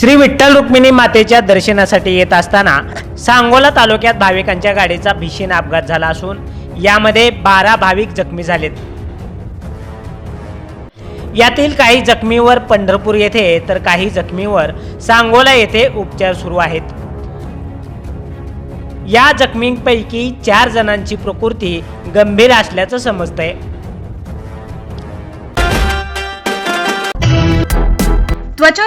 श्री विठ्ठल रुक्मिणी मातेच्या दर्शनासाठी येत असताना सांगोला तालुक्यात भाविकांच्या गाडीचा भीषण अपघात झाला असून यामध्ये बारा भाविक जखमी झालेत. यातील काही जखमीवर पंढरपूर येथे तर काही जखमीवर सांगोला येथे उपचार सुरू आहेत. या जखमींपैकी चार जणांची प्रकृती गंभीर असल्याचं समजतंय. त्वचा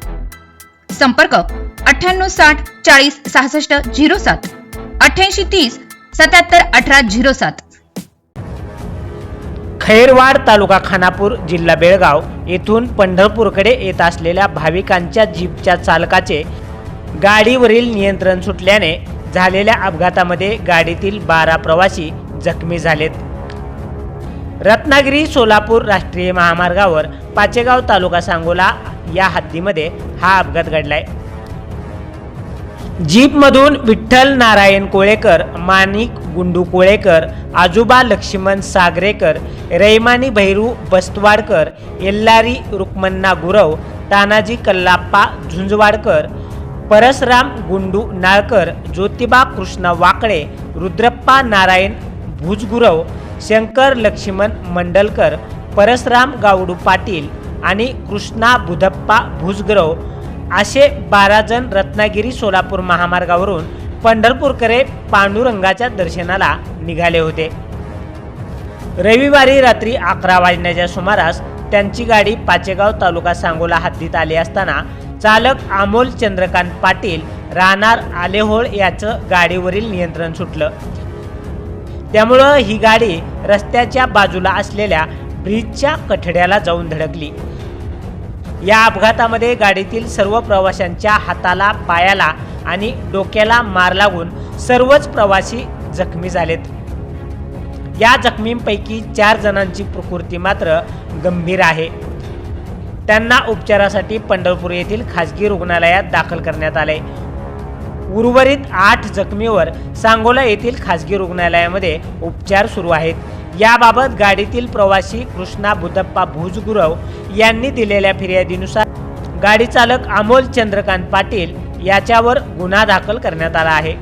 संपर्क अठ्ठ्याण्णव साठ चाळीस सहासष्ट झिरो सात. अठ्ठ्याऐंशी तीस सत्याहत्तर अठरा झिरो सात. खैरवाड तालुका खानापूर जिल्हा बेळगाव येथून पंढरपूरकडे येत असलेल्या भाविकांच्या जीपच्या चालकाचे गाडीवरील नियंत्रण सुटल्याने झालेल्या अपघातामध्ये गाडीतील बारा प्रवासी जखमी झालेत. रत्नागिरी सोलापूर राष्ट्रीय महामार्गावर पाचेगाव तालुका सांगोला या हद्दीमध्ये हा अपघात घडलाय. जीपमधून विठ्ठल नारायण कोळेकर माणिक गुंडू कोळेकर आजोबा लक्ष्मण सागरेकर रैमानी भैरू बस्तवाडकर येल्लारी रुक्मन्ना गुरव तानाजी कल्लाप्पा झुंजवाडकर परसराम गुंडू नाळकर ज्योतिबा कृष्ण वाकळे रुद्रप्पा नारायण भुजगुरव शंकर लक्ष्मण मंडलकर परसराम गावडू पाटील आणि कृष्णा बुधप्पा भुजग्रव असे बारा जण रत्नागिरी सोलापूर महामार्गावरून पंढरपूरकडे पांडुरंगाच्या दर्शनाला निघाले होते. रविवारी रात्री अकरा वाजण्याच्या सुमारास त्यांची गाडी पाचेगाव तालुका सांगोला हद्दीत आली असताना चालक अमोल चंद्रकांत पाटील राहणार आलेहोळ याचं गाडीवरील नियंत्रण सुटलं. त्यामुळं ही गाडी रस्त्याच्या बाजूला असलेल्या ब्रिजच्या कठड्याला जाऊन धडकली. या अपघातामध्ये गाडीतील सर्व प्रवाशांच्या हाताला पायाला आणि डोक्याला मार लागून सर्वच प्रवासी जखमी झालेत. या जखमींपैकी चार जणांची प्रकृती मात्र गंभीर आहे. त्यांना उपचारासाठी पंढरपूर येथील खाजगी रुग्णालयात दाखल करण्यात आले. उर्वरित आठ जखमीवर सांगोला येथील खाजगी रुग्णालयामध्ये उपचार सुरू आहेत. याबाबत गाडीतील प्रवासी कृष्णा बुद्धप्पा भुजगुरव यांनी दिलेल्या फिर्यादीनुसार गाडी चालक अमोल चंद्रकांत पाटील याच्यावर गुन्हा दाखल करण्यात आला आहे.